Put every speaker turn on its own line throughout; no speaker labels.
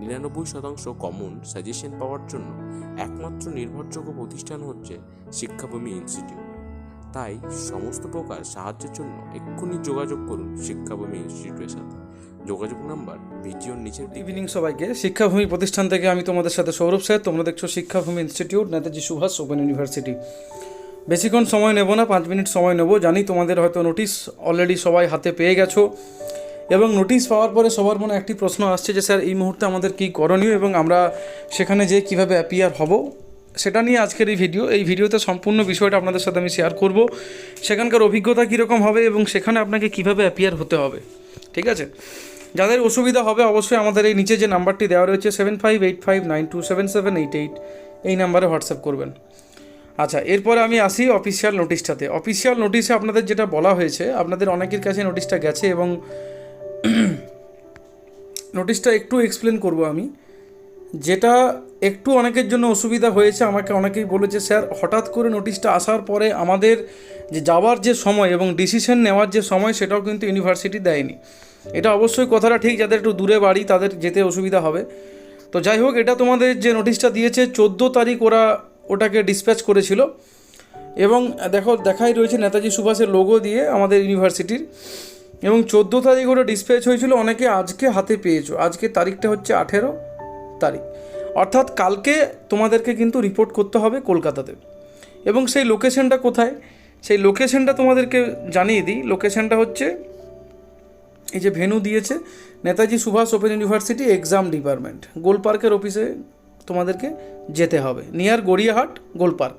নিরানব্বই শতাংশ common suggestion পাওয়ার জন্য একমাত্র নির্ভরযোগ্য প্রতিষ্ঠান হচ্ছে শিক্ষাভূমি ইনস্টিটিউট তাই সমস্ত প্রকার সাহায্যের জন্য এক্ষুনি যোগাযোগ করুন শিক্ষাভূমি ইনস্টিটিউটের সাথে। যোগাযোগ নাম্বার ভিডিওর নিচের দিকে।
ইভিনিং সবাইকে। শিক্ষাভূমি প্রতিষ্ঠান থেকে আমি তোমাদের সাথে সৌরভ স্যার। তোমরা দেখছ Shikshabhumi institute Netaji Subhas open university বেশিক্ষণ সময় নেব না পাঁচ মিনিট সময় নেব। জানি তোমাদের হয়তো নোটিশ অলরেডি সবাই হাতে পেয়ে গেছো। এবং নোটিশ পাওয়ার পরে সবার মনে একটি প্রশ্ন আসছে যে, স্যার, এই মুহূর্তে আমাদের কী করণীয় এবং আমরা সেখানে যে কীভাবে অ্যাপিয়ার হব? সেটা নিয়ে আজকের এই ভিডিও এই ভিডিওতে সম্পূর্ণ বিষয়টা আপনাদের সাথে আমি শেয়ার করব। সেখানকার অভিজ্ঞতা কীরকম হবে এবং সেখানে আপনাকে কীভাবে অ্যাপিয়ার হতে হবে? ঠিক আছে? যাদের অসুবিধা হবে, অবশ্যই আমাদের এই নিচে যে নাম্বারটি দেওয়া রয়েছে seven five eight five nine two seven seven eight eight এই নাম্বারে হোয়াটসঅ্যাপ করবেন। আচ্ছা এরপরে আমি আসি অফিসিয়াল নোটিশটাতে অফিসিয়াল নোটিশে আপনাদের যেটা বলা হয়েছে, আপনাদের অনেকের কাছে নোটিশটা গেছে এবং নোটিশটা একটু এক্সপ্লেন করব আমি। যেটা একটু অনেকের জন্য অসুবিধা হয়েছে, আমাকে অনেকেই বলেছে, স্যার, হঠাৎ করে নোটিশটা আসার পরে আমাদের যে যাওয়ার যে সময় এবং ডিসিশন নেওয়ার যে সময়, সেটাও কিন্তু ইউনিভার্সিটি দেয়নি। এটা অবশ্যই কথাটা ঠিক, যাদের একটু দূরে বাড়ি, তাদের যেতে অসুবিধা হবে। তো যাই হোক, এটা তোমাদের যে নোটিশটা দিয়েছে, চোদ্দ তারিখ ওরা ওটাকে ডিসপ্যাচ করেছিল। এবং দেখো, দেখাই রয়েছে নেতাজি সুভাষের লোগো দিয়ে আমাদের ইউনিভার্সিটির এবং চোদ্দ তারিখ ওটা ডিসপ্যাচ হয়েছিল, অনেকে আজকে হাতে পেয়েছ। আজকে তারিখটা হচ্ছে আঠেরো তারিখ। অর্থাৎ কালকে তোমাদেরকে কিন্তু রিপোর্ট করতে হবে কলকাতাতে। এবং সেই লোকেশনটা কোথায়? সেই লোকেশনটা তোমাদেরকে জানিয়ে দিই। লোকেশনটা হচ্ছে, এই যে ভেনু দিয়েছে, Netaji Subhas open university exam department Gol পার্কের অফিসে তোমাদেরকে যেতে হবে। Near Gariahat Gol Park.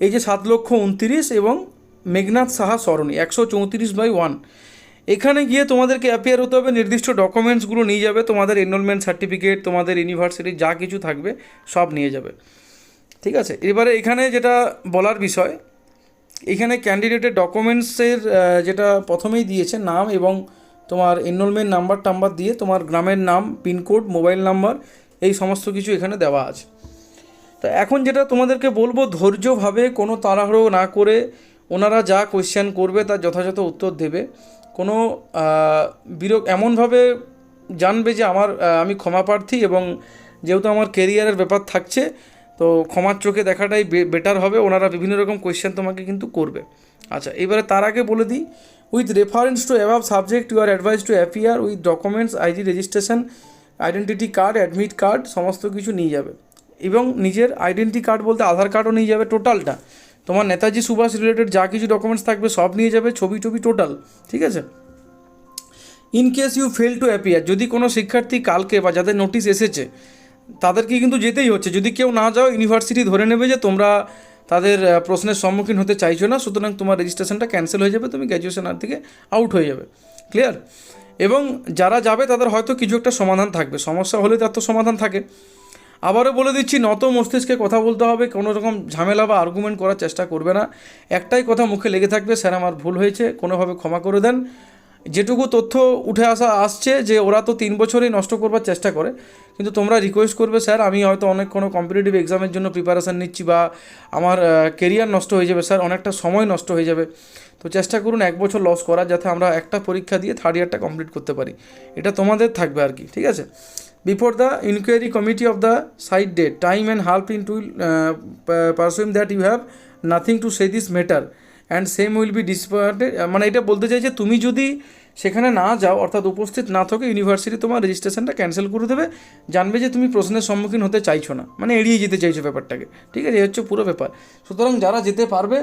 এই যে সাত লক্ষ উনতিরিশ এবং মেঘনাথ সাহা সরণি, একশো চৌত্রিশ বাই ওয়ান এখানে গিয়ে তোমাদেরকে অ্যাপিয়ার হতে হবে, নির্দিষ্ট ডকুমেন্টসগুলো নিয়ে যাবে, তোমাদের এনরোলমেন্ট সার্টিফিকেট তোমাদের ইউনিভার্সিটির যা কিছু থাকবে, সব নিয়ে যাবে। ঠিক আছে? এবারে এখানে যেটা বলার বিষয়, এখানে ক্যান্ডিডেটের ডকুমেন্টসের যেটা প্রথমেই দিয়েছে নাম এবং তোমার এনরোলমেন্ট নাম্বার টাম্বার দিয়ে তোমার গ্রামের নাম পিনকোড মোবাইল নাম্বার এই সমস্ত কিছু এখানে দেওয়া আছে। তো এখন যেটা তোমাদেরকে বলব, ধৈর্যভাবে কোনো তাড়াহুড়ো না করে ওনারা যা কোয়েশ্চেন করবে, তার যথাযথ উত্তর দেবে। কোনো বিরক এমনভাবে জানবে যে আমার আমি ক্ষমাপ্রার্থী এবং যেহেতু আমার কেরিয়ারের ব্যাপার থাকছে, তো ক্ষমার চোখে দেখাটাই বেটার হবে। ওনারা বিভিন্ন রকম কোয়েশ্চেন তোমাকে কিন্তু করবে। আচ্ছা এবারে তার আগে বলে দিই with reference to above subject you are advise to appear with documents ID registration identity card admit card সমস্ত কিছু নিয়ে যাবে। এবং নিজের আইডেন্টি কার্ড বলতে আধার কার্ডও নিয়ে যাবে টোটালটা তোমার নেতাজি সুভাষ রিলেটেড যা কিছু ডকুমেন্টস থাকবে সব নিয়ে যাবে ছবি টবি টোটাল ঠিক আছে? In case you fail to appear যদি কোনো শিক্ষার্থী কালকে বা যাদের নোটিশ এসেছে, তাদেরকে কিন্তু যেতেই হচ্ছে। যদি কেউ না যাও ইউনিভার্সিটি ধরে নেবে যে তোমরা তাদের প্রশ্নের সম্মুখীন হতে চাইছো না, সুতরাং তোমার রেজিস্ট্রেশনটা ক্যান্সেল হয়ে যাবে, তুমি গ্র্যাজুয়েশন আর থেকে আউট হয়ে যাবে। ক্লিয়ার এবং যারা যাবে, তাদের হয়তো কিছু একটা সমাধান থাকবে। সমস্যা হলে তার তো সমাধান থাকে। আবারও বলে দিচ্ছি, নত মস্তিষ্কে কথা বলতে হবে, কোনো রকম ঝামেলা বা আর্গুমেন্ট করার চেষ্টা করবে না। একটাই কথা মুখে লেগে থাকবে, স্যার আমার ভুল হয়েছে, কোনোভাবে ক্ষমা করে দেন। যেটুকু তথ্য উঠে আসা আসছে যে ওরা তো তিন বছরই নষ্ট করবার চেষ্টা করে, কিন্তু তোমরা রিকোয়েস্ট করবে, স্যার, আমি হয়তো অনেক কোনো কম্পিটিটিভ এক্সামের জন্য প্রিপারেশান নিচ্ছি বা আমার কেরিয়ার নষ্ট হয়ে যাবে, স্যার, অনেকটা সময় নষ্ট হয়ে যাবে। তো চেষ্টা করুন এক বছর লস করার, যাতে আমরা একটা পরীক্ষা দিয়ে থার্ড ইয়ারটা কমপ্লিট করতে পারি। এটা তোমাদের থাকবে আর কি, ঠিক আছে? Before the inquiry committee of the said date time and help in to pursuing that you have nothing to say this matter and same will be disposed মানে এটা বলতে চাই যে তুমি যদি সেখানে না যাও, অর্থাৎ উপস্থিত না থাকো ইউনিভার্সিটি তোমার রেজিস্ট্রেশনটা ক্যান্সেল করে দেবে। জানবে যে তুমি প্রশ্নের সম্মুখীন হতে চাইছো না। মানে এড়িয়ে যেতে চাইছো ব্যাপারটাকে। ঠিক আছে? এই হচ্ছে পুরো ব্যাপার। সুতরাং যারা যেতে পারবে,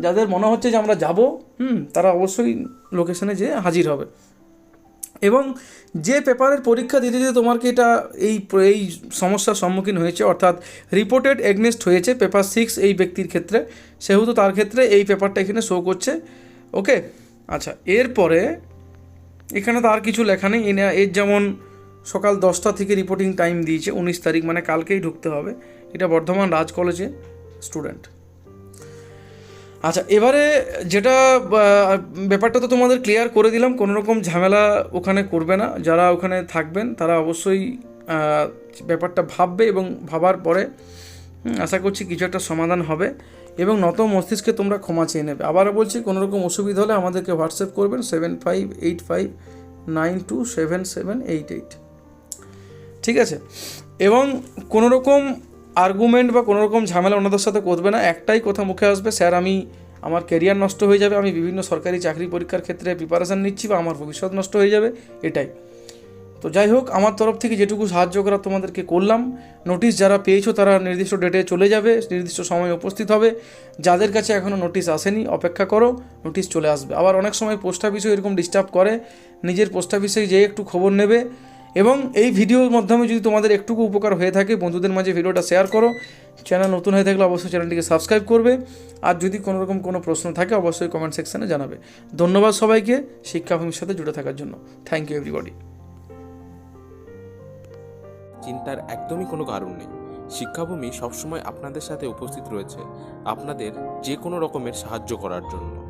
যাদের মনে হচ্ছে যে আমরা যাব, হুম, তারা অবশ্যই লোকেশনে যেয়ে হাজির হবে। এবং যে পেপারের পরীক্ষা দিতে দিতে তোমাকে এটা এই এই সমস্যার সম্মুখীন হয়েছে, অর্থাৎ রিপোর্টেড এগনেস্ট হয়েছে পেপার সিক্স এই ব্যক্তির ক্ষেত্রে, সেহেতু তার ক্ষেত্রে এই পেপারটা এখানে শো করছে। ওকে আচ্ছা এরপরে এখানে তো আর কিছু লেখা নেই। এর যেমন সকাল দশটা থেকে রিপোর্টিং টাইম দিয়েছে, উনিশ তারিখ মানে কালকেই ঢুকতে হবে। এটা বর্ধমান রাজ কলেজে স্টুডেন্ট আচ্ছা এবারে যেটা ব্যাপারটা তো তোমাদের ক্লিয়ার করে দিলাম, কোনো রকম ঝামেলা ওখানে করবে না। যারা ওখানে থাকবেন, তারা অবশ্যই ব্যাপারটা ভাববে এবং ভাবার পরে আশা করছি কিছু একটা সমাধান হবে। এবং নত মস্তিষ্কে তোমরা ক্ষমা চেয়ে নেবে। আবারও বলছি, কোনো রকম অসুবিধা হলে আমাদেরকে হোয়াটসঅ্যাপ করবেন seven five eight five nine two seven seven eight eight ঠিক আছে? এবং কোনো রকম আর্গুমেন্ট বা কোনো রকম ঝামেলা ওনাদের সাথে করবে না, একটাই কথা মুখে আসবে, স্যার, আমি, আমার কেরিয়ার নষ্ট হয়ে যাবে, আমি বিভিন্ন সরকারি চাকরি পরীক্ষার ক্ষেত্রে প্রিপারেশান নিচ্ছি বা আমার ভবিষ্যৎ নষ্ট হয়ে যাবে। এটাই। তো যাই হোক, আমার তরফ থেকে যেটুকু সাহায্য করা তোমাদেরকে করলাম নোটিশ যারা পেয়েছ তারা নির্দিষ্ট ডেটে চলে যাবে, নির্দিষ্ট সময়ে উপস্থিত হবে। যাদের কাছে এখনও নোটিশ আসেনি, অপেক্ষা করো নোটিশ চলে আসবে। আবার অনেক সময় পোস্ট অফিসেও এরকম ডিস্টার্ব করে, নিজের পোস্ট অফিসে যেয়ে একটু খবর নেবে। এবং এই ভিডিওর মাধ্যমে যদি তোমাদের একটুকু উপকার হয়ে থাকে, বন্ধুদের মাঝে ভিডিওটা শেয়ার করো। চ্যানেল নতুন হয়ে থাকলে অবশ্যই চ্যানেলটিকে সাবস্ক্রাইব করবে। আর যদি কোনো রকম কোনো প্রশ্ন থাকে, অবশ্যই কমেন্ট সেকশানে জানাবে। ধন্যবাদ সবাইকে শিক্ষাভূমির সাথে জুড়ে থাকার জন্য। থ্যাংক ইউ এভরিবডি
চিন্তার একদমই কোনো কারণ নেই। শিক্ষাভূমি সবসময় আপনাদের সাথে উপস্থিত রয়েছে। আপনাদের যে কোনো রকমের সাহায্য করার জন্য।